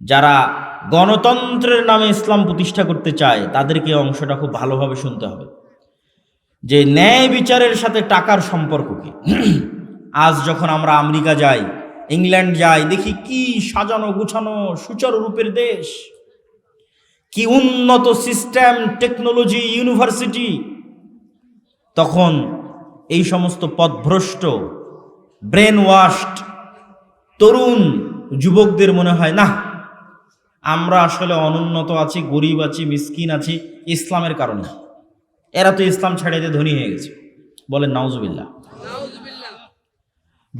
যারা গণতন্ত্রের নামে ইসলাম প্রতিষ্ঠা করতে চায়, তাদেরকে অংশটা খুব ভালোভাবে শুনতে হবে। যে ন্যায় বিচারের সাথে টাকার সম্পর্ক কি? আজ যখন আমরা আমেরিকা যাই, ইংল্যান্ড যাই, দেখি কি সাজানো, গুছানো, সুচারু রূপের দেশ। কি উন্নত সিস্টেম, টেকনোলজি, ইউনিভার্সিটি। তখন এই সমস্ত পথভ্রষ্ট ব্রেন ওয়াশড তরুণ যুবকদের মনে হয় না আমরা আসলে অনুন্নত আছি, গরিব আছি, মিসকিন আছি ইসলামের কারণে। এরা তো ইসলাম ছেড়ে ধনী হয়ে গেছে। বলেন, নাউজুবিল্লাহ।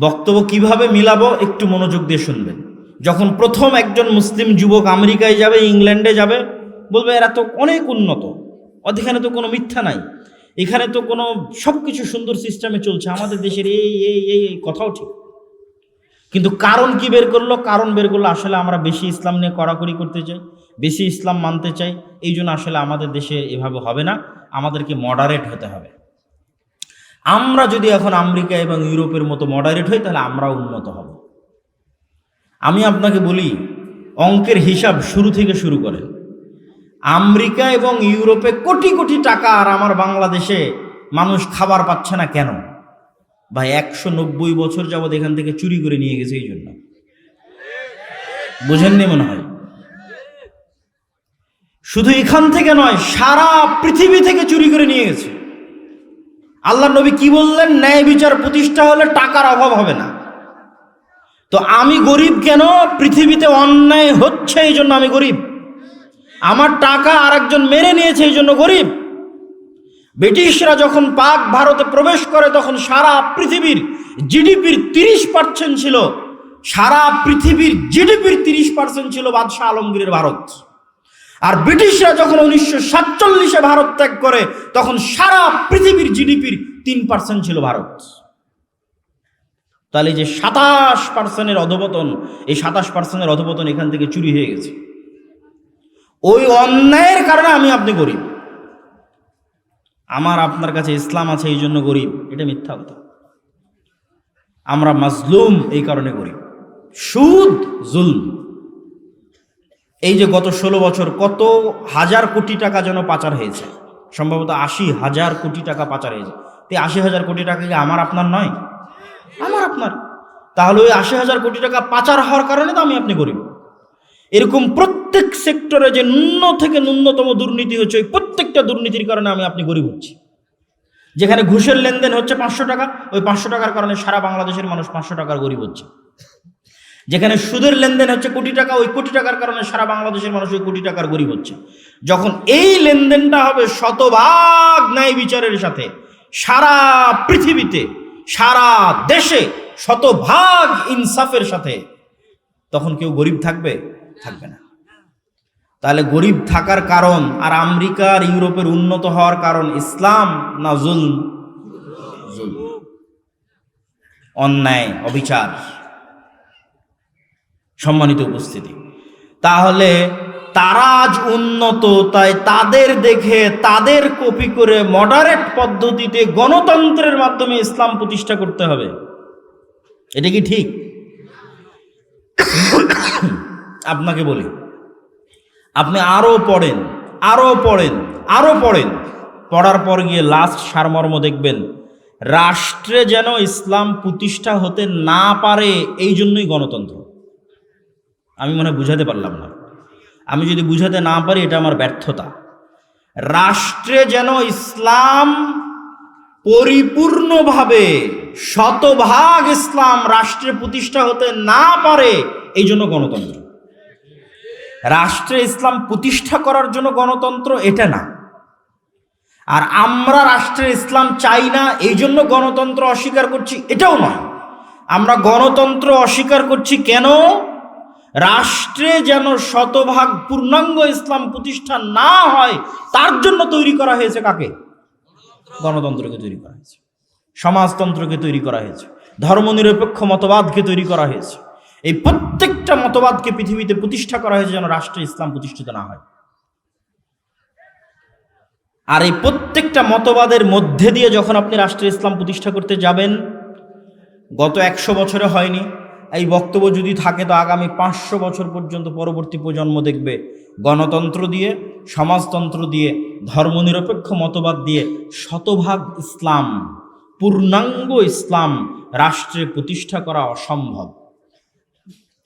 বক্তব্য কীভাবে মিলাবো একটু মনোযোগ দিয়ে শুনবেন। যখন প্রথম একজন মুসলিম যুবক আমেরিকায় যাবে, ইংল্যান্ডে যাবে, বলবে, এরা তো অনেক উন্নত। অধিখানে তো কোনো মিথ্যা নাই। এখানে তো কোনো সব কিছু সুন্দর সিস্টেমে চলছে। আমাদের দেশের এই এই এই কথাও ঠিক। কিন্তু কারণ কি বের করল? কারণ বের করল, আসলে আমরা বেশি ইসলাম নিয়ে কড়াকড়ি করতে চাই, বেশি ইসলাম মানতে চাই, এই জন্য আসলে আমাদের দেশে এভাবে হবে না, আমাদেরকে মডারেট হতে হবে। আমরা যদি এখন আমেরিকা এবং ইউরোপের মতো মডারেট হই, তাহলে আমরাও উন্নত হব। আমি আপনাকে বলি, অঙ্কের হিসাব শুরু থেকে শুরু করেন। আমেরিকা এবং ইউরোপে কোটি কোটি টাকা আর আমার বাংলাদেশে মানুষ খাবার পাচ্ছে না কেন? ভাই, একশো নব্বই বছর যাবৎ এখান থেকে চুরি করে নিয়ে গেছে এই জন্য। বুঝেননি মনে হয়? শুধু এখান থেকে নয়, সারা পৃথিবী থেকে চুরি করে নিয়ে গেছে। আল্লাহ নবী কি বললেন? ন্যায় বিচার প্রতিষ্ঠা হলে টাকার অভাব হবে না। তো আমি গরিব কেন? পৃথিবীতে অন্যায় হচ্ছে এই জন্য আমি গরিব। আমার টাকা আরেকজন মেরে নিয়েছে এই জন্য গরিব। ব্রিটিশরা যখন পাক ভারতে প্রবেশ করে, তখন সারা পৃথিবীর জিডিপির তিরিশ পার্সেন্ট ছিল, সারা পৃথিবীর জিডিপির তিরিশ পার্সেন্ট ছিল বাদশাহ আলমগীরের ভারত। আর ব্রিটিশরা যখন উনিশশো সাতচল্লিশে ভারত ত্যাগ করে, তখন সারা পৃথিবীর জিডিপির তিন পার্সেন্ট ছিল ভারত। তাহলে যে সাতাশ পার্সেন্টের অধপতন, এই সাতাশ পার্সেন্টের অধপতন এখান থেকে চুরি হয়ে গেছে। ওই অন্যায়ের কারণে আমি আপনি গরিব। আমার আপনার কাছে ইসলাম আছে এই জন্য গরিব, এটা মিথ্যা কথা। আমরা মাজলুম এই কারণে গরিব। সুদ, জুলম। এই যে গত ষোলো বছর কত হাজার কোটি টাকা যেন পাচার হয়েছে, সম্ভবত আশি হাজার কোটি টাকা পাচার হয়েছে। তো আশি হাজার কোটি টাকা কি আমার আপনার নয়? আমার আপনার। তাহলে ওই আশি হাজার কোটি টাকা পাচার হওয়ার কারণে তো আমি আপনি গরিব। এরকম প্রত্যেক সেক্টরে যে ন্যূন থেকে ন্যূনতম দুর্নীতি হচ্ছে, ওই প্রত্যেকটা দুর্নীতির কারণে আমি আপনি গরিব হচ্ছি। যেখানে ঘুষের লেনদেন হচ্ছে পাঁচশো টাকা, ওই পাঁচশো টাকার কারণে সারা বাংলাদেশের মানুষ পাঁচশো টাকার গরিব হচ্ছে। যেখানে সুদের লেনদেন হচ্ছে কোটি টাকা, ওই কোটি টাকার কারণে সারা বাংলাদেশের মানুষ ওই কোটি টাকার গরিব হচ্ছে। যখন এই লেনদেনটা হবে শতভাগ ন্যায় বিচারের সাথে, সারা পৃথিবীতে, সারা দেশে শতভাগ ইনসাফের সাথে, তখন কেউ গরিব থাকবে? থাকবে না। তাহলে গরিব থাকার কারণ আর আমেরিকা আর ইউরোপের উন্নত হওয়ার কারণ ইসলাম না জুলম। অন্যায়, অবিচার। সম্মানিত উপস্থিতি। তাহলে তারা আজ উন্নত, তাই তাদের দেখে, তাদের কপি করে মডারেট পদ্ধতিতে গণতন্ত্রের মাধ্যমে ইসলাম প্রতিষ্ঠা করতে হবে। এটা কি ঠিক? আপনাকে বলি। আপনি আরও পড়েন আরও পড়েন আরও পড়েন। পড়ার পর গিয়ে লাস্ট সারমর্ম দেখবেন, রাষ্ট্রে যেন ইসলাম প্রতিষ্ঠা হতে না পারে, এই জন্যই গণতন্ত্র। আমি মনে বুঝাতে পারলাম না। আমি যদি বুঝাতে না পারি, এটা আমার ব্যর্থতা। রাষ্ট্রে যেন ইসলাম পরিপূর্ণভাবে শতভাগ ইসলাম রাষ্ট্রে প্রতিষ্ঠা হতে না পারে, এই জন্য গণতন্ত্র। রাষ্ট্রে ইসলাম প্রতিষ্ঠা করার জন্য গণতন্ত্র এটা না। আর আমরা রাষ্ট্রে ইসলাম চাই না, এই জন্য গণতন্ত্র অস্বীকার করছি, এটাও নয়। আমরা গণতন্ত্র অস্বীকার করছি কেন? রাষ্ট্রে যেন শতভাগ পূর্ণাঙ্গ ইসলাম প্রতিষ্ঠা না হয়, তার জন্য তৈরি করা হয়েছে কাকে? গণতন্ত্রকে তৈরি করা হয়েছে। সমাজতন্ত্রকে তৈরি করা হয়েছে। ধর্মনিরপেক্ষ মতবাদকে তৈরি করা হয়েছে। এই প্রত্যেকটা মতবাদকে পৃথিবীতে প্রতিষ্ঠা করা হয়েছে যেন রাষ্ট্রে ইসলাম প্রতিষ্ঠিত না হয়। আর এই প্রত্যেকটা মতবাদের মধ্যে দিয়ে যখন আপনি রাষ্ট্রে ইসলাম প্রতিষ্ঠা করতে যাবেন, গত একশো বছরে হয়নি, এই বক্তব্য যদি থাকে তো আগামী পাঁচশো বছর পর্যন্ত পরবর্তী প্রজন্ম দেখবে। গণতন্ত্র দিয়ে, সমাজতন্ত্র দিয়ে, ধর্মনিরপেক্ষ মতবাদ দিয়ে শতভাগ ইসলাম, পূর্ণাঙ্গ ইসলাম রাষ্ট্রে প্রতিষ্ঠা করা অসম্ভব।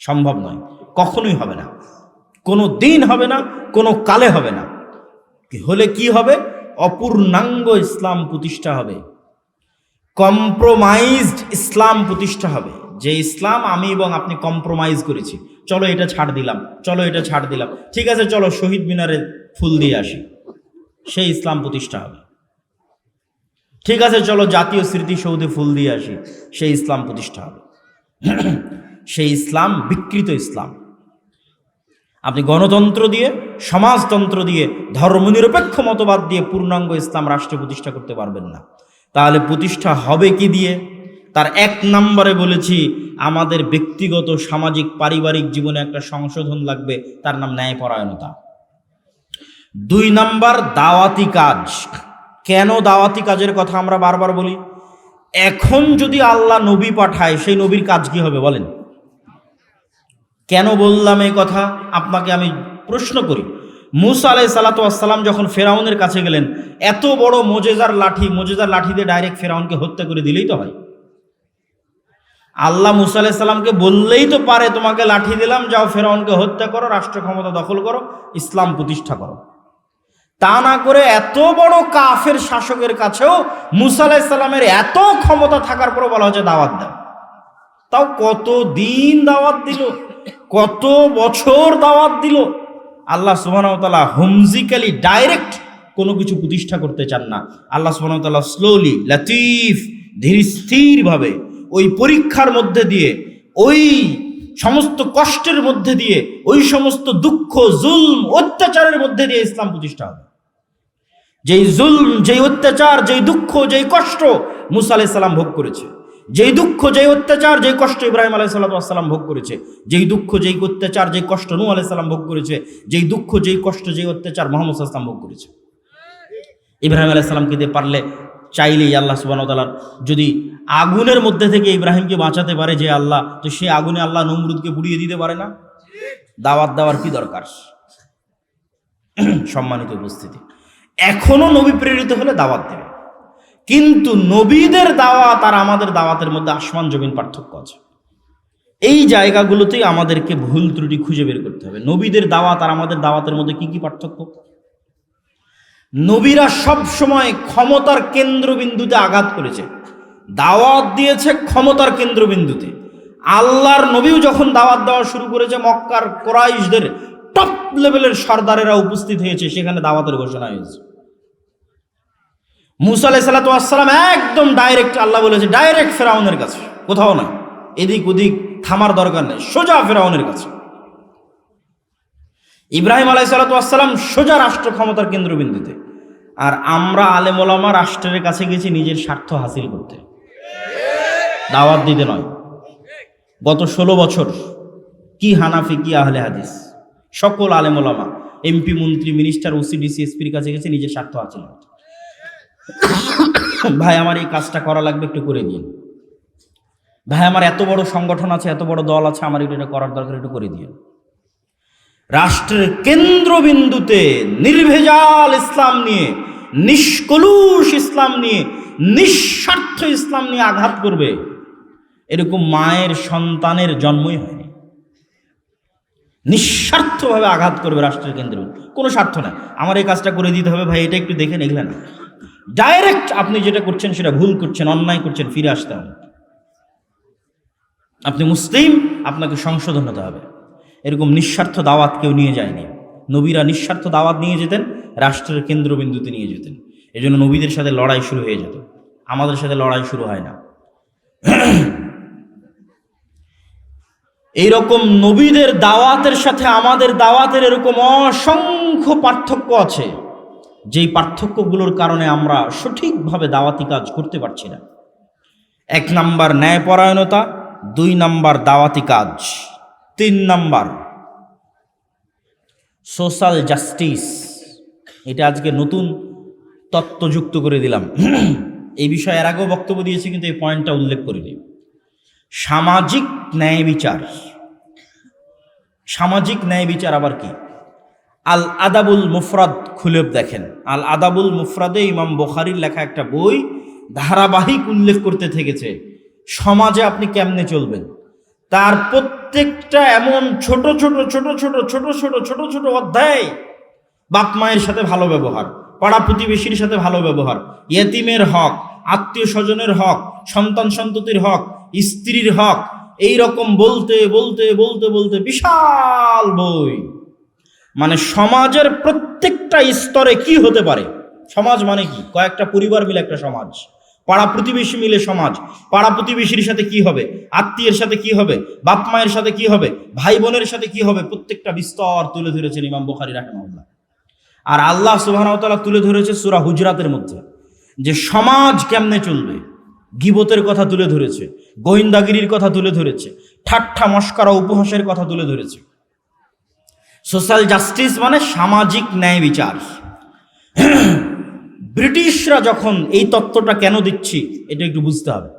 সম্ভব নয়। কখনোই হবে না। কোনো দিন হবে না, কোনো কালে হবে না। হলে কি হবে? অপূর্ণাঙ্গ ইসলাম প্রতিষ্ঠা হবে। কম্প্রোমাইজড ইসলাম প্রতিষ্ঠা হবে। যে ইসলাম আমি এবং আপনি কম্প্রোমাইজ করেছি। চলো এটা ছাড় দিলাম, চলো এটা ছাড় দিলাম। ঠিক আছে, চলো শহীদ মিনারে ফুল দিয়ে আসি। সেই ইসলাম প্রতিষ্ঠা হবে। ঠিক আছে, চলো জাতীয় স্মৃতিসৌধে ফুল দিয়ে আসি। সেই ইসলাম প্রতিষ্ঠা হবে। সেই ইসলাম, বিকৃত ইসলাম। আপনি গণতন্ত্র দিয়ে, সমাজতন্ত্র দিয়ে, ধর্মনিরপেক্ষ মতবাদ দিয়ে পূর্ণাঙ্গ ইসলাম রাষ্ট্র প্রতিষ্ঠা করতে পারবেন না। তাহলে প্রতিষ্ঠা হবে কি দিয়ে? তার এক নম্বরে বলেছি, আমাদের ব্যক্তিগত, সামাজিক, পারিবারিক জীবনে একটা সংশোধন লাগবে, তার নাম ন্যায়পরায়ণতা। দুই নাম্বার, দাওয়াতি কাজ। কেন দাওয়াতি কাজের কথা আমরা বারবার বলি? এখন যদি আল্লাহ নবী পাঠায়, সেই নবীর কাজ কি হবে বলেন? কেন বললাম এই কথা? আপনাকে আমি প্রশ্ন করি। মুসা আলাই সালাতাম যখন ফেরাউনের কাছে গেলেন, এত বড় মোজেজার লাঠি মোজেজার লাঠি দিয়ে ডাইরেক্ট ফেরাউনকে হত্যা করে দিলেই তো হয়। আল্লাহ মুসা আলাই সাল্লামকে বললেই তো পারে, তোমাকে লাঠি দিলাম, যাও ফেরাউনকে হত্যা করো রাষ্ট্র ক্ষমতা দখল করো, ইসলাম প্রতিষ্ঠা করো। তা না করে এত বড় কাফের শাসকের কাছেও মুসা আলাই সাল্লামের এত ক্ষমতা থাকার পরও বলা হচ্ছে দাওয়াত দেয় তাও কত দিন দাওয়াত দিল? কত বছর দাওয়াত দিল? আল্লাহ সুবাহতাল্লাহ হোমজিক্যালি ডাইরেক্ট কোনো কিছু প্রতিষ্ঠা করতে চান না। আল্লাহ সুবাহতাল্লাহ স্লোলি লাতিফ ধীর স্থিরভাবে ওই পরীক্ষার মধ্যে দিয়ে, ওই সমস্ত কষ্টের মধ্যে দিয়ে, ওই সমস্ত দুঃখ, জুলম, অত্যাচারের মধ্যে দিয়ে ইসলাম প্রতিষ্ঠা হবে। যেই জুলম, যেই অত্যাচার, যেই দুঃখ, যেই কষ্ট মুসা আলাইসাল্লাম ভোগ করেছে। যেই দুঃখ, যেই অত্যাচার, যেই কষ্ট ইব্রাহিম আলাই সাল্লাম ভোগ করেছে, যেই দুঃখ, যেই অত্যাচার, যেই কষ্ট নু আলাই সাল্লাম ভোগ করেছে, যেই দুঃখ, যেই কষ্ট, যেই অত্যাচার মোহাম্মদ আসলাম ভোগ করেছে। ইব্রাহিম আলাই সাল্লামকে দিয়ে পারলে চাইলেই আল্লাহ সুবাহতালার যদি আগুনের মধ্যে থেকে ইব্রাহিমকে বাঁচাতে পারে যে আল্লাহ, তো সে আগুনে আল্লাহ নমরুদকে বুড়িয়ে দিতে পারে না? দাওয়াত দেওয়ার কি দরকার? সম্মানিত উপস্থিতি। এখনও নবী প্রেরিত হলে দাওয়াত দেবে। কিন্তু নবীদের দাওয়াত আর আমাদের দাওয়াতের মধ্যে আসমান জমিন পার্থক্য আছে। এই জায়গাগুলোতেই আমাদেরকে ভুল ত্রুটি খুঁজে বের করতে হবে। নবীদের দাওয়াত আর আমাদের দাওয়াতের মধ্যে কি কি পার্থক্য? নবীরা সব সময় ক্ষমতার কেন্দ্রবিন্দুতে আঘাত করেছে। দাওয়াত দিয়েছে ক্ষমতার কেন্দ্রবিন্দুতে। আল্লাহর নবীও যখন দাওয়াত দেওয়া শুরু করেছে, মক্কার কোরাইশদের টপ লেভেলের সর্দারেরা উপস্থিত হয়েছে, সেখানে দাওয়াতের ঘোষণা হয়েছে। মুসা আলাই সাল্লাতাম একদম ডাইরেক্ট আল্লাহ বলেছে ডাইরেক্ট ফেরাউনের কাছে। কোথাও না। এদিক ওদিক থামার দরকার নেই, সোজা ফেরাউনের কাছে। ইব্রাহিম আলাই সাল্লাতাম সোজা রাষ্ট্র ক্ষমতার কেন্দ্রবিন্দুতে। আর আমরা আলেমোলামা রাষ্ট্রের কাছে গেছি নিজের স্বার্থ হাসিল করতে। দাওয়াত দিতে নয়। গত ষোলো বছর কি হানাফি, কি আহলে হাদিস, সকল আলেমোলামা এমপি, মন্ত্রী, মিনিস্টার ওসিডিসি এসপির কাছে গেছে নিজের স্বার্থ হাসিল করতে। ভাই, আমার এই কাজটা করা লাগবে একটু করে দিন। ভাই, আমার এত বড় সংগঠন আছে, এত বড় দল আছে, আমার এটা করার দরকার, একটু করে দিন। রাষ্ট্রের কেন্দ্রবিন্দুতে নির্ভেজাল ইসলাম নিয়ে, নিষ্কলুষ ইসলাম নিয়ে, নিঃস্বার্থ ইসলাম নিয়ে আঘাত করবে, এরকম মায়ের সন্তানের জন্মই হয়নি। নিঃস্বার্থভাবে আঘাত করবে রাষ্ট্রের কেন্দ্র কোনো স্বার্থ নাই। আমার এই কাজটা করে দিতে হবে, ভাই, এটা একটু দেখে এগুলো না ডাইরেক্ট আপনি যেটা করছেন সেটা ভুল করছেন, অন্যায় করছেন, ফিরে আসতে হবে। আপনি মুসলিম, আপনাকে সংশোধন হতে হবে। এরকম নিঃস্বার্থ দাওয়াত কেউ নিয়ে যায়নি। নবীরা নিঃস্বার্থ দাওয়াত নিয়ে যেতেন, রাষ্ট্রের কেন্দ্রবিন্দুতে নিয়ে যেতেন। এই জন্য নবীদের সাথে লড়াই শুরু হয়ে যেত। আমাদের সাথে লড়াই শুরু হয় না। এইরকম নবীদের দাওয়াতের সাথে আমাদের দাওয়াতের এরকম অসংখ্য পার্থক্য আছে। যেই পার্থক্যগুলোর কারণে আমরা সঠিকভাবে দাওয়াতি কাজ করতে পারছি না। এক নাম্বার ন্যায়পরায়ণতা, দুই নাম্বার দাওয়াতি কাজ, তিন নাম্বার সোশ্যাল জাস্টিস। এটা আজকে নতুন তত্ত্ব যুক্ত করে দিলাম। এই বিষয়ে এর আগেও বক্তব্য দিয়েছি, কিন্তু এই পয়েন্টটা উল্লেখ করিনি। সামাজিক ন্যায় বিচার। সামাজিক ন্যায় বিচার আবার কি? আল আদাবুল মুফরাদ খুলে দেখেন। আল আদাবুল মুফরাদে ইমাম বোখারির লেখা একটা বই ধারাবাহিক উল্লেখ করতে থেকেছে। সমাজে আপনি কেমনে চলবেন? তার প্রত্যেকটা এমন ছোট ছোট ছোট ছোট ছোট ছোট ছোট ছোট অধ্যায় বাপ মায়ের সাথে ভালো ব্যবহার, পাড়া প্রতিবেশীর সাথে ভালো ব্যবহার, ইয়েতিমের হক, আত্মীয় স্বজনের হক, সন্তান সন্ততির হক, স্ত্রীর হক এই রকম বলতে বলতে বলতে বলতে বিশাল বই। মানে সমাজের প্রত্যেকটা স্তরে কি হতে পারে? সমাজ মানে কি? কয়েকটা পরিবার মিলে একটা সমাজ। পাড়া প্রতিবেশী মিলে সমাজ। পাড়া প্রতিবেশীর সাথে কি হবে? আত্মীয়ের সাথে কি হবে? বাপ মায়ের সাথে কি হবে? ভাই বোনের সাথে কি হবে? প্রত্যেকটা বিস্তর তুলে ধরেছেন ইমাম বুখারি রাহমাহুল্লাহ। আর আল্লাহ সুবাহতালা তুলে ধরেছে সুরা হুজরাতের মধ্যে। যে সমাজ কেমনে চলবে? গিবতের কথা তুলে ধরেছে, গোয়েন্দাগিরির কথা তুলে ধরেছে, ঠাট্টা, মস্করা, উপহাসের কথা তুলে ধরেছে। সোশ্যাল জাস্টিস মানে সামাজিক ন্যায় বিচার। ব্রিটিশরা যখন এই তত্ত্বটা কেন দিচ্ছি, এটা একটু বুঝতে হবে।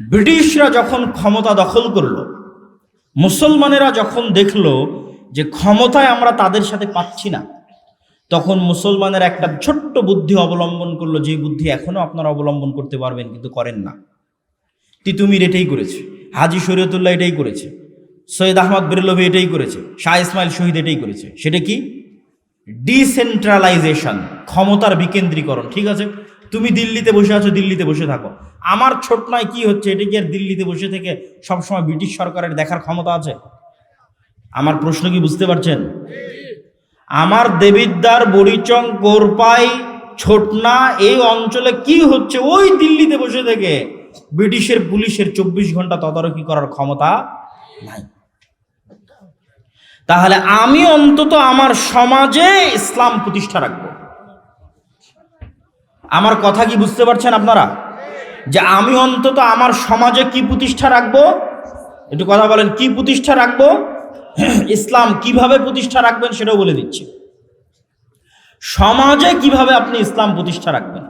ব্রিটিশরা যখন ক্ষমতা দখল করল, মুসলমানেরা যখন দেখল যে ক্ষমতায় আমরা তাদের সাথে পাচ্ছি না, তখন মুসলমানের একটা ছোট্ট বুদ্ধি অবলম্বন করল, যে বুদ্ধি এখনও আপনারা অবলম্বন করতে পারবেন, কিন্তু করেন না। তিতুমির এটাই করেছে, হাজি শরীয়তুল্লাহ এটাই করেছে। সৈয়দ আহমদ বেরলভি এটাই করেছে, শাহ ইসমাইল শহীদ এটাই করেছে। সেটা কি? ডিসেন্ট্রালাইজেশন, ক্ষমতার বিকেন্দ্রীকরণ, ঠিক আছে? তুমি দিল্লিতে বসে আছো, দিল্লিতে বসে থাকো। আমার ছোটনায় কি হচ্ছে? এটা কি আর দিল্লিতে বসে থেকে সবসময় ব্রিটিশ সরকারের দেখার ক্ষমতা আছে? আমার প্রশ্ন কি বুঝতে পারছেন? আমার দেবিদ্বার বড়িচং কোরপাই ছোটনা, এই অঞ্চলে কি হচ্ছে? ওই দিল্লিতে বসে থেকে ব্রিটিশের পুলিশের চব্বিশ ঘণ্টা তদারকি করার ক্ষমতা নাই। তাহলে আমি অন্তত আমার সমাজে ইসলাম প্রতিষ্ঠা রাখব। আমার কথা কি বুঝতে পারছেন আপনারা? যে আমি অন্তত আমার সমাজে কি প্রতিষ্ঠা রাখব? একটু কথা বলেন, কি প্রতিষ্ঠা রাখব? ইসলাম কীভাবে প্রতিষ্ঠা রাখবেন সেটাও বলে দিচ্ছি। সমাজে কীভাবে আপনি ইসলাম প্রতিষ্ঠা রাখবেন?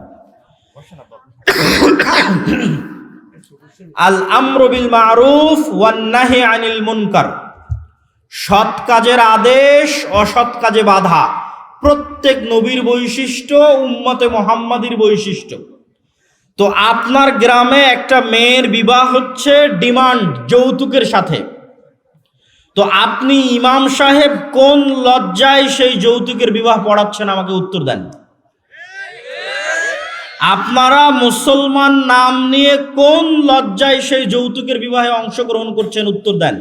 আল আমরবিল মারুফ ওয়ান্নাহি আনিল মুনকার। সৎ কাজের আদেশ, অসৎ কাজে বাধা। প্রত্যেক নবীর বৈশিষ্ট্য, উম্মতে মোহাম্মদীর বৈশিষ্ট্য। তো আপনার গ্রামে একটা মেয়ের বিবাহ হচ্ছে ডিমান্ড, যৌতুকের সাথে। তো আপনি ইমাম সাহেব কোন লজ্জায় সেই যৌতুকের বিবাহ পড়াচ্ছেন, আমাকে উত্তর দেন। আপনারা মুসলমান নাম নিয়ে কোন লজ্জায় সেই যৌতুকের বিবাহে অংশগ্রহণ করছেন, উত্তর দেন।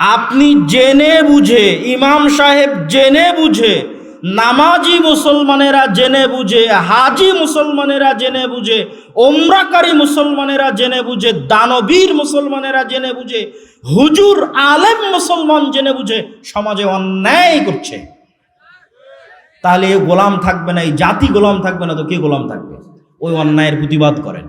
আপনি জেনে বুঝে, ইমাম সাহেব জেনে বুঝে, নামাজি মুসলমানেরা জেনে বুঝে, হাজি মুসলমানেরা জেনে বুঝে, ওমরাকারী মুসলমানেরা জেনে বুঝে, দানবীর মুসলমানেরা জেনে বুঝে, হুজুর আলেম মুসলমান জেনে বুঝে, সমাজে অন্যায় করছে। তাহলে এ গোলাম থাকবে না, এই জাতি গোলাম থাকবে না, তো কে গোলাম থাকবে? ওই অন্যায়ের প্রতিবাদ করেন।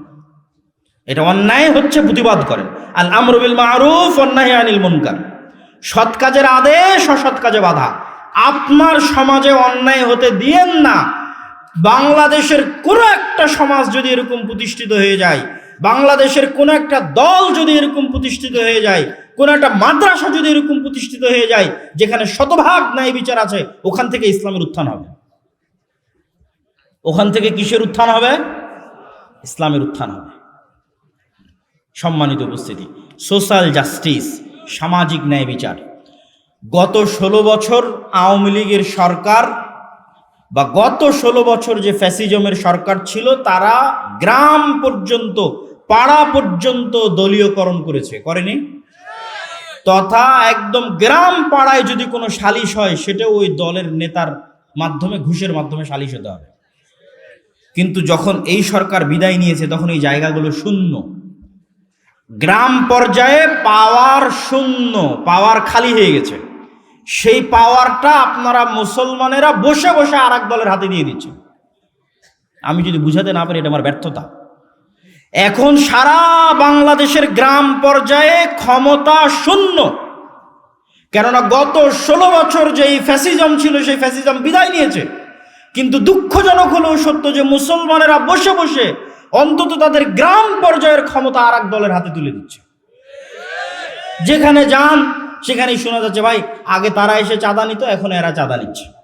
এটা অন্যায় হচ্ছে প্রতিবাদ করেন। আল আমরুবিল মারুফ অন্যায় আনিল মুনকার। সৎ কাজের আদেশ, অসৎ কাজে বাধা। আপনার সমাজে অন্যায় হতে দিয়েন না। বাংলাদেশের কোনো একটা সমাজ যদি এরকম প্রতিষ্ঠিত হয়ে যায়, বাংলাদেশের কোনো একটা দল যদি এরকম প্রতিষ্ঠিত হয়ে যায়, কোন একটা মাদ্রাসা যদি এরকম প্রতিষ্ঠিত হয়ে যায়, যেখানে শতভাগ ন্যায় বিচার আছে, ওখান থেকে ইসলামের উত্থান হবে। ওখান থেকে কিসের উত্থান হবে? ইসলামের উত্থান হবে। সম্মানিত উপস্থিতি, সোশ্যাল জাস্টিস সামাজিক ন্যায় বিচার। গত ষোলো বছর আওয়ামী লীগের সরকার বা গত ষোলো বছর যে ফ্যাসিজমের সরকার ছিল, তারা গ্রাম পর্যন্ত, পাড়া পর্যন্ত দলীয়করণ করেছে। করেনি? তথা একদম গ্রাম পাড়ায় যদি কোনো সালিশ হয় সেটাও ওই দলের নেতার মাধ্যমে, ঘুষের মাধ্যমে সালিশ হতে হবে। কিন্তু যখন এই সরকার বিদায় নিয়েছে, তখন এই জায়গাগুলো শূন্য। গ্রাম পর্যায়ে পাওয়ার শূন্য, পাওয়ার খালি হয়ে গেছে। সেই পাওয়ারটা আপনারা মুসলমানেরা বসে বসে আর দলের হাতে দিয়ে দিচ্ছেন। আমি যদি বুঝাতে না পারি, এটা আমার ব্যর্থতা। এখন সারা বাংলাদেশের গ্রাম পর্যায়ে ক্ষমতা শূন্য। কেননা গত ষোলো বছর যেই ফ্যাসিজম ছিল, সেই ফ্যাসিজম বিদায় নিয়েছে। কিন্তু দুঃখজনক হলেও সত্য যে মুসলমানেরা বসে বসে অন্তত তাদের গ্রাম পর্যায়ের ক্ষমতা আর এক দলের হাতে তুলে দিচ্ছে। যেখানে যান, সেখানেই শোনা যাচ্ছে, ভাই, আগে তারা এসে চাঁদা নিত, এখন এরা চাঁদা নিচ্ছে।